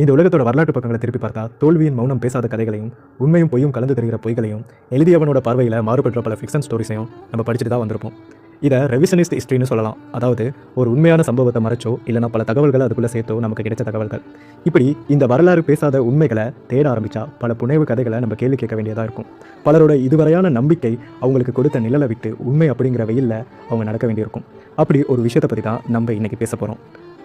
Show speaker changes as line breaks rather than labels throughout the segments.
இந்த உலகத்தோட வரலாற்று பக்கங்களை திருப்பி பார்த்தா தோல்வியின் மௌனம் பேசாத கதைகளையும் உண்மையும் பொய்யும் கலந்து தெரிகிற பொய்களையும் எழுதியவனோட பார்வையில் மாறுபடுற பல ஃபிக்ஷன் ஸ்டோரிஸையும் நம்ம படிச்சுட்டு தான் வந்திருப்போம். இதை ரெவிஷனிஸ்ட் ஹிஸ்ட்ரின்னு சொல்லலாம். அதாவது ஒரு உண்மையான சம்பவத்தை மறைச்சோ இல்லைனா பல தகவல்களை அதுக்குள்ளே சேர்த்தோ நமக்கு கிடைச்ச தகவல்கள். இப்படி இந்த வரலாறு பேசாத உண்மைகளை தேட ஆரம்பிச்சா பல புனைவு கதைகளை நம்ம கேள்வி கேட்க வேண்டியதாக இருக்கும். பலரோட இதுவரையான நம்பிக்கை அவங்களுக்கு கொடுத்த நிழலை விட்டு உண்மை அப்படிங்கிற வெயிலில் அவங்க நடக்க வேண்டியிருக்கும். அப்படி ஒரு விஷயத்தை பற்றி தான் நம்ம இன்னைக்கு பேச போகிறோம்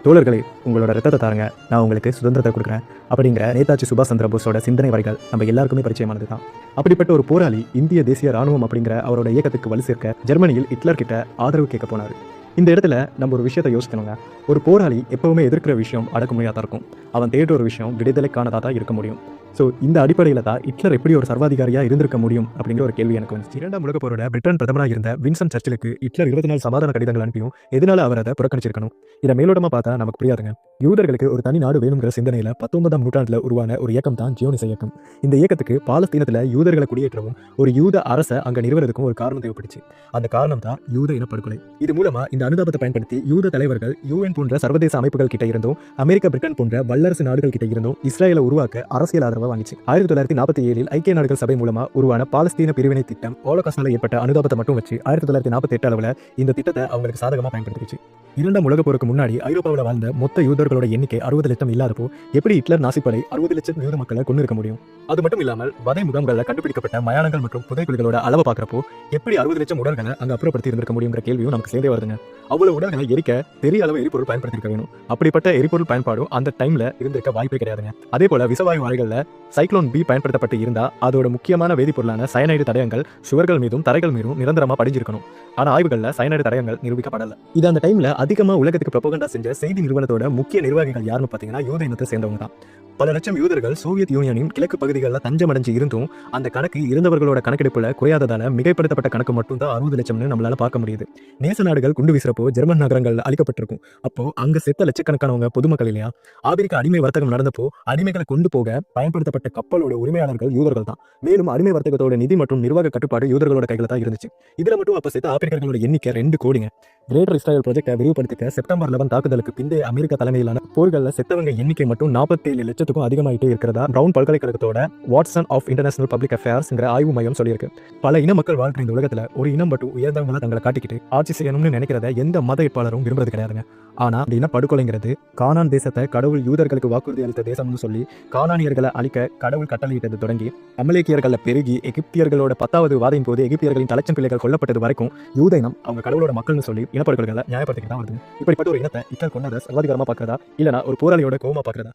தோழர்களே உங்களோட ரத்தத்தை தாருங்க. நான் உங்களுக்கு சுதந்திரத்தை கொடுக்குறேன். அப்படிங்கிற நேதாஜி சுபாஷ் சந்திர போஸோட சிந்தனை வரிகள் நம்ம எல்லாருக்குமே பரிச்சயமானது தான். அப்படிப்பட்ட ஒரு போராளி இந்திய தேசிய ராணுவம் அப்படிங்கிற அவரோட இயக்கத்துக்கு வலு சேர்க்க ஜெர்மனியில் ஹிட்லர் கிட்ட ஆதரவு கேட்க போனார். இந்த இடத்துல நம்ம ஒரு விஷயத்தை யோசிக்கணுங்க. ஒரு போராளி எப்பவுமே எதிர்க்கிற விஷயம் அடக்குமுறையாக தான் இருக்கும். அவன் தேடுற ஒரு விஷயம் விடுதலைக்கானதாக தான் இருக்க முடியும். ஸோ இந்த அடிப்படையில் தான் ஹிட்லர் எப்படி ஒரு சர்வாதிகாரியாக இருந்திருக்க முடியும் அப்படிங்கிற ஒரு கேள்வி எனக்கு வந்துச்சு. இரண்டாம் உலக போரோட பிரிட்டன் பிரதமராக இருந்த வின்சன் சர்ச்சிலுக்கு ஹிட்லர் இருபத்தி நாலு சமாதான கடிதங்கள் அனுப்பியும் எதனால அவர் அதை புறக்கணிச்சிருக்கணும்? இதை மேலோட்டமாக பார்த்தா நமக்கு புரியாதுங்க. யூதர்களுக்கு ஒரு தனி நாடு வேணுங்கிற சிந்தனையில் பத்தொன்பதாம் நூற்றாண்டில் உருவான ஒரு இயக்கம் தான் ஜியோனிச இயக்கம். இந்த இயக்கத்துக்கு பாலஸ்தீனத்தில் யூதர்களை குடியேற்றவும் ஒரு யூத அரசை அங்கே நிறுவனத்துக்கும் ஒரு காரணம் தேவைப்பட்டுச்சு அந்த காரணம் தான் யூத இனப்படுகொலை. இது மூலமா இந்த அனுதாபத்தை பயன்படுத்தி யூத தலைவர்கள் யூஎன் போன்ற சர்வதேச அமைப்புகள் கிட்ட இருந்தும் அமெரிக்க பிரிட்டன் போன்ற வல்லரசு நாடுகள் கிட்ட இருந்தும் இஸ்ரேலை உருவாக்க அரசியல் ஆதரவை வாங்கிச்சு. ஆயிரத்தி தொள்ளாயிரத்தி நாற்பத்தி ஏழில் ஐக்கிய நாடுகள் சபை மூலமா உருவான பாலஸ்தீன பிரிவினை திட்டம் ஓலகாசால ஏற்பட்ட அனுதாபத்தை மட்டும் வச்சு ஆயிரத்தி தொள்ளாயிரத்தி நாற்பத்தி எட்டு அளவில் இந்த திட்டத்தை அவங்களுக்கு சாதகமாக பயன்படுத்திச்சு இரண்டாம் உலக போருக்கு முன்னாடி ஐரோப்பாவில் வாழ்ந்த மொத்த யூதர்களோட எண்ணிக்கை அறுபது லட்சம் இல்லாதப்போ எப்படி ஹிட்லர் நாசிப்படை அறுபது லட்சம் யூத மக்களை கொண்டு இருக்க முடியும்? அது மட்டும் இல்லாமல் வதை முகாம்களில் கண்டுபிடிக்கப்பட்ட மயானங்கள் மற்றும் புதைக்குழிகளோட அளவை பார்க்குறப்போ எப்படி அறுபது லட்சம் உடல்களை அங்கே அப்புறப்படுத்தி இருந்திருக்க முடியுங்கிற கேள்வியும் நமக்கு சேர்ந்தே வருதுங்க. அவ்வளவு உடல்களை எரிக்க பெரிய அளவு எரிபொருள் பயன்படுத்திருக்க வேணும். அப்படிப்பட்ட எரிபொருள் பயன்பாடும் அந்த டைம்ல இருந்திருக்க வாய்ப்பே கிடையாதுங்க. அதே போல விசவாயு ஆலைகளில் சைக்ளோன் பி பயன்படுத்தப்பட்டு இருந்தா அதோட முக்கியமான வேதிப்பொருளான சயனைடு தடயங்கள் சுவர்கள் மீதும் தரைகள் மீதும் நிரந்தரமா படிஞ்சிருக்கணும். ஆனா ஆய்வுகள்ல சயனைடு தடயங்கள் நிரூபிக்கப்படல. இது அந்த டைம்ல அதிகமா உலகத்துக்கு ப்ரொபகண்டா செஞ்ச செய்தி நிறுவனத்தோட முக்கிய நிர்வாகிகள் யாருன்னு பாத்தீங்கன்னா யூத இனத்தை சேர்ந்தவங்க தான். பல லட்சம் யூதர்கள் சோவியத் யூனியனின் கிழக்கு பகுதிகளில் தஞ்சமடைஞ்சு இருந்தும் அந்த கணக்கு இருந்தவர்களோட கணக்கெடுப்புல குறையாததால மிகைப்படுத்தப்பட்ட கணக்கு மட்டும் தான் அறுபது லட்சம்னு நம்மளால பார்க்க முடியுது. நேச நாடுகள் குண்டு வீசுறப்போ ஜெர்மன் நகரங்கள் அழிக்கப்பட்டிருக்கும். அப்போ அங்க செத்த லட்சக்கணக்கானவங்க பொதுமக்கள் இல்லையா? ஆபிரிக்க அடிமை வர்த்தகம் நடந்தப்போ அடிமைகளை கொண்டு போக பயன்படுத்தப்பட்ட கப்பலோட உரிமையாளர்கள் யூதர்கள் தான். மேலும் அடிமை வர்த்தகத்தோட நிதி மற்றும் நிர்வாக கட்டுப்பாடு யூதர்களோட கையில தான் இருந்துச்சு. இதுல மட்டும் அப்ப செத்த ஆப்பிரிக்கர்களோட எண்ணிக்கை ரெண்டு கோடிங்க. கிரேட்டர் இஸ்ரேல் ப்ராஜெக்டை விரிவுபடுத்திக்க செப்டம்பர் லெவன் தாக்குதலுக்கு பிந்தைய அமெரிக்கா தலைமையிலான போர்களில் செத்தவங்க எண்ணிக்கை மட்டும் நாற்பத்தேழு லட்சத்துக்கும் அதிகமாயிட்டே இருக்கிறதா பிரவுன் பல்கலைக்கழகத்தோட வாட்சன் ஆஃப் இன்டர்நேஷனல் பப்ளிக் அஃபேர்ஸ்ங்கிற ஆய்வு மையம் சொல்லியிருக்கு. பல இன மக்கள் வாழ்கிற இந்த உலகத்தில் ஒரு இனம் மட்டும் உயர்ந்தவங்களை தங்களை காட்டிக்கிட்டு ஆட்சி செய்யணும்னு நினைக்கிறத எந்த மத வேட்பாளரும் விரும்புறது கிடையாதுங்க. ஆனா இந்த இன படுகொலைங்கிறது? கானான் தேசத்தை கடவுள் யூதர்களுக்கு வாக்குறுதி அளித்த தேசம்னு சொல்லி கானானியர்களை அழிக்க கடவுள் கட்டளையிட்டது தொடங்கி அமலேக்கியர்களை பெருகி எகிப்தியர்களோட பத்தாவது வாதையின் போது எகிப்தியர்களின் தலைச்சம் பிள்ளைகள் கொல்லப்பட்டது வரைக்கும் யூதனம் அவங்க கடவுளோட மக்கள்னு சொல்லி இனப்படுகொலைகளை நியாயப்படுத்திக்கிட்டு தான் வருது. இப்படிப்பட்ட ஒரு இனத்தை இத்தல் கொண்டதை சர்வாதிகாரமா பார்க்கறதா? இல்லனா ஒரு போராளியோட கோவமா பார்க்கறதா?